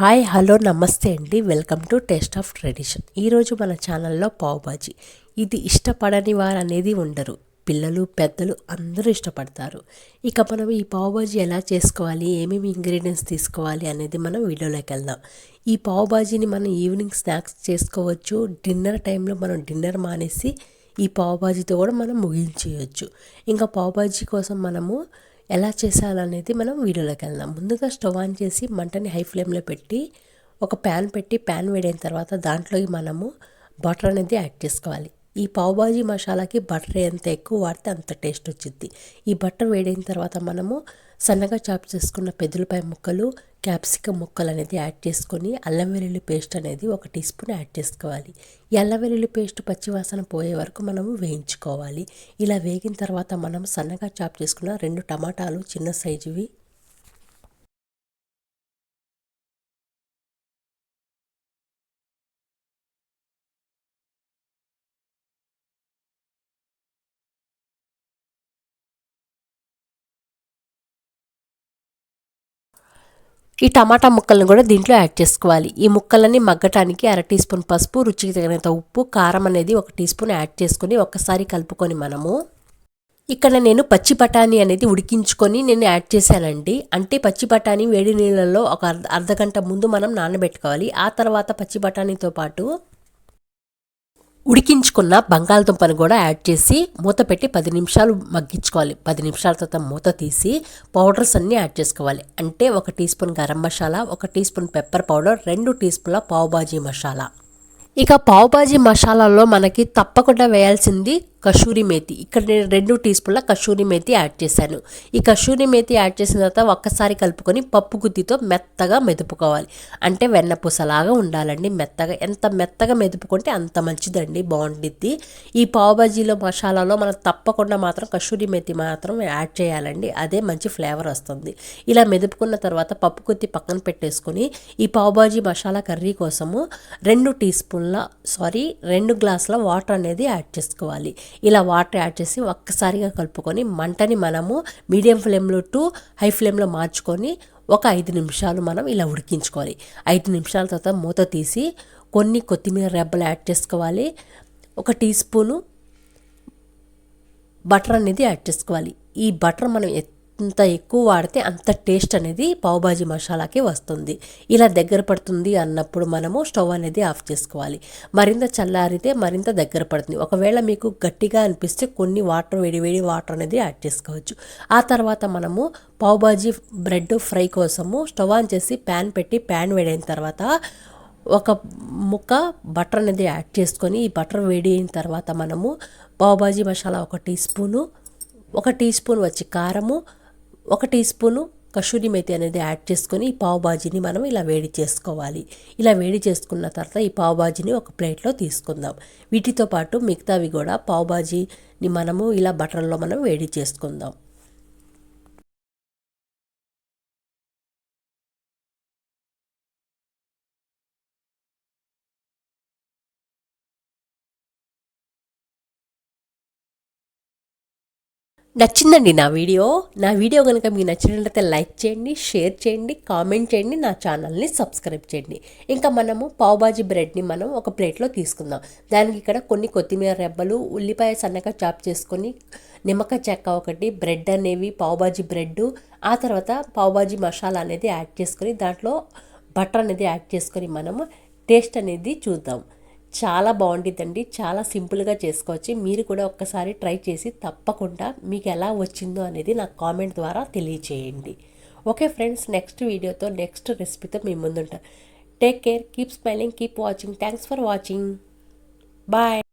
Hi hello నమస్తే అండి. Welcome to taste of tradition. ఈరోజు మన ఛానల్లో పావుబాజీ ఇది ఇష్టపడని వారు అనేది ఉండరు. పిల్లలు పెద్దలు అందరూ ఇష్టపడతారు. ఇక మనం ఈ పావుబాజీ ఎలా చేసుకోవాలి ఏమేమి ఇంగ్రీడియంట్స్ తీసుకోవాలి అనేది మనం వీడియోలోకి వెళ్దాం. ఈ పావుబాజీని మనం ఈవినింగ్ స్నాక్స్ చేసుకోవచ్చు. డిన్నర్ టైంలో మనం డిన్నర్ మానేసి ఈ పావుబాజీతో కూడా మనం ముగించేయచ్చు. ఇంకా పావుబాజీ కోసం మనము ఎలా చేసాలనేది మనం వీడియోలోకి వెళ్దాం. ముందుగా స్టవ్ ఆన్ చేసి మంటని హై ఫ్లేమ్లో పెట్టి ఒక ప్యాన్ పెట్టి ప్యాన్ వేడైన తర్వాత దాంట్లోకి మనము బటర్ అనేది యాడ్ చేసుకోవాలి. ఈ పావుబాజీ మసాలాకి బటర్ ఎంత ఎక్కువ వాడితే అంత టేస్ట్ వచ్చింది ఈ బటర్ వేడైన తర్వాత మనము సన్నగా చాప్ చేసుకున్న పెద్దలపై ముక్కలు క్యాప్సికమ్ ముక్కలు అనేది యాడ్ చేసుకొని అల్లం వెల్లుల్లి పేస్ట్ అనేది ఒక టీ స్పూన్ యాడ్ చేసుకోవాలి. ఈ అల్లం వెల్లుల్లి పేస్ట్ పచ్చివాసన పోయే వరకు మనము వేయించుకోవాలి. ఇలా వేగిన తర్వాత మనం సన్నగా చాప్ చేసుకున్న రెండు టమాటాలు చిన్న సైజువి ఈ టమాటా ముక్కలను కూడా దీంట్లో యాడ్ చేసుకోవాలి. ఈ ముక్కలన్నీ మగ్గటానికి అర టీ స్పూన్ పసుపు రుచికి తగినంత ఉప్పు కారం అనేది ఒక టీ స్పూన్ యాడ్ చేసుకొని ఒక్కసారి కలుపుకొని మనము. ఇక్కడ నేను పచ్చి బఠానీ అనేది ఉడికించుకొని నేను యాడ్ చేశానండి. అంటే పచ్చి బఠానీ వేడి నీళ్ళల్లో ఒక అర్ధ అర్ధ గంట ముందు మనం నానబెట్టుకోవాలి. ఆ తర్వాత పచ్చి బఠానీతో పాటు ఉడికించుకున్న బంగాళదుంపను కూడా యాడ్ చేసి మూత పెట్టి పది నిమిషాలు మగ్గించుకోవాలి. పది నిమిషాల తర్వాత మూత తీసి పౌడర్స్ అన్నీ యాడ్ చేసుకోవాలి. అంటే ఒక టీ స్పూన్ గరం మసాలా ఒక టీ స్పూన్ పెప్పర్ పౌడర్ రెండు టీ స్పూన్ల పావుబాజీ మసాలా. ఇక పావుబాజీ మసాలాలో మనకి తప్పకుండా వేయాల్సింది కషూరి మేతి. ఇక్కడ నేను రెండు టీ స్పూన్ల కషూరి మేతి యాడ్ చేశాను. ఈ కషూరి మేతి యాడ్ చేసిన తర్వాత ఒక్కసారి కలుపుకొని పప్పు గుత్తితో మెత్తగా మెదుపుకోవాలి. అంటే వెన్నపూసలాగా ఉండాలండి మెత్తగా. ఎంత మెత్తగా మెదుపుకుంటే అంత మంచిదండి బాగుండిద్ది. ఈ పావుబాజీలో మసాలాలో మనం తప్పకుండా మాత్రం కషూరి మేతి మాత్రం యాడ్ చేయాలండి. అదే మంచి ఫ్లేవర్ వస్తుంది. ఇలా మెదుపుకున్న తర్వాత పప్పు గుత్తి పక్కన పెట్టేసుకొని ఈ పావుబాజీ మసాలా కర్రీ కోసము రెండు టీ స్పూన్ల సారీ రెండు గ్లాసుల వాటర్ అనేది యాడ్ చేసుకోవాలి. ఇలా వాటర్ యాడ్ చేసి ఒక్కసారిగా కలుపుకొని మంటని మనము మీడియం ఫ్లేమ్లో టు హై ఫ్లేమ్లో మార్చుకొని ఒక ఐదు నిమిషాలు మనం ఇలా ఉడికించుకోవాలి. ఐదు నిమిషాల తర్వాత మూత తీసి కొన్ని కొత్తిమీర రెబ్బలు యాడ్ చేసుకోవాలి. ఒక టీ స్పూను బటర్ అనేది యాడ్ చేసుకోవాలి. ఈ బటర్ మనం ఎంత ఎక్కువ వాడితే అంత టేస్ట్ అనేది పావుబాజీ మసాలాకి వస్తుంది. ఇలా దగ్గర పడుతుంది అన్నప్పుడు మనము స్టవ్ అనేది ఆఫ్ చేసుకోవాలి. మరింత చల్లారితే మరింత దగ్గర పడుతుంది. ఒకవేళ మీకు గట్టిగా అనిపిస్తే కొన్ని వాటర్ వేడి వేడి వాటర్ అనేది యాడ్ చేసుకోవచ్చు. ఆ తర్వాత మనము పావుబాజీ బ్రెడ్ ఫ్రై కోసము స్టవ్ ఆన్ చేసి ప్యాన్ పెట్టి ప్యాన్ వేడైన తర్వాత ఒక ముక్క బటర్ అనేది యాడ్ చేసుకొని ఈ బటర్ వేడి అయిన తర్వాత మనము పావుబాజీ మసాలా ఒక టీ స్పూను ఒక టీ స్పూన్ వచ్చి కారము ఒక టీ స్పూను కషూరి మేతి అనేది యాడ్ చేసుకొని ఈ పావు బాజీని మనం ఇలా వేడి చేసుకోవాలి. ఇలా వేడి చేసుకున్న తర్వాత ఈ పావు బాజీని ఒక ప్లేట్లో తీసుకుందాం. వీటితో పాటు మిగతావి కూడా పావు బాజీని మనము ఇలా బటర్లో మనం వేడి చేసుకుందాం. నచ్చిందండి నా వీడియో. నా వీడియో కనుక మీకు నచ్చినట్లయితే లైక్ చేయండి షేర్ చేయండి కామెంట్ చేయండి నా ఛానల్ని సబ్స్క్రైబ్ చేయండి. ఇంకా మనము పావుబాజీ బ్రెడ్ని మనం ఒక ప్లేట్లో తీసుకుందాం. దానికి ఇక్కడ కొన్ని కొత్తిమీర రెబ్బలు ఉల్లిపాయ సన్నగా చాప్ చేసుకొని నిమ్మకాయ చెక్క ఒకటి బ్రెడ్ అనేవి పావుబాజీ బ్రెడ్ ఆ తర్వాత పావుబాజీ మసాలా అనేది యాడ్ చేసుకొని దాంట్లో బటర్ అనేది యాడ్ చేసుకొని మనము టేస్ట్ అనేది చూద్దాం. చాలా బాగుంటుందండి చాలా సింపుల్గా చేసుకోవచ్చు. మీరు కూడా ఒక్కసారి ట్రై చేసి తప్పకుండా మీకు ఎలా వచ్చిందో అనేది నాకు కామెంట్ ద్వారా తెలియచేయండి. ఓకే ఫ్రెండ్స్ నెక్స్ట్ వీడియోతో నెక్స్ట్ రెసిపీతో మీ ముందుంటా. Take care keep smiling keep watching. Thanks for watching. Bye.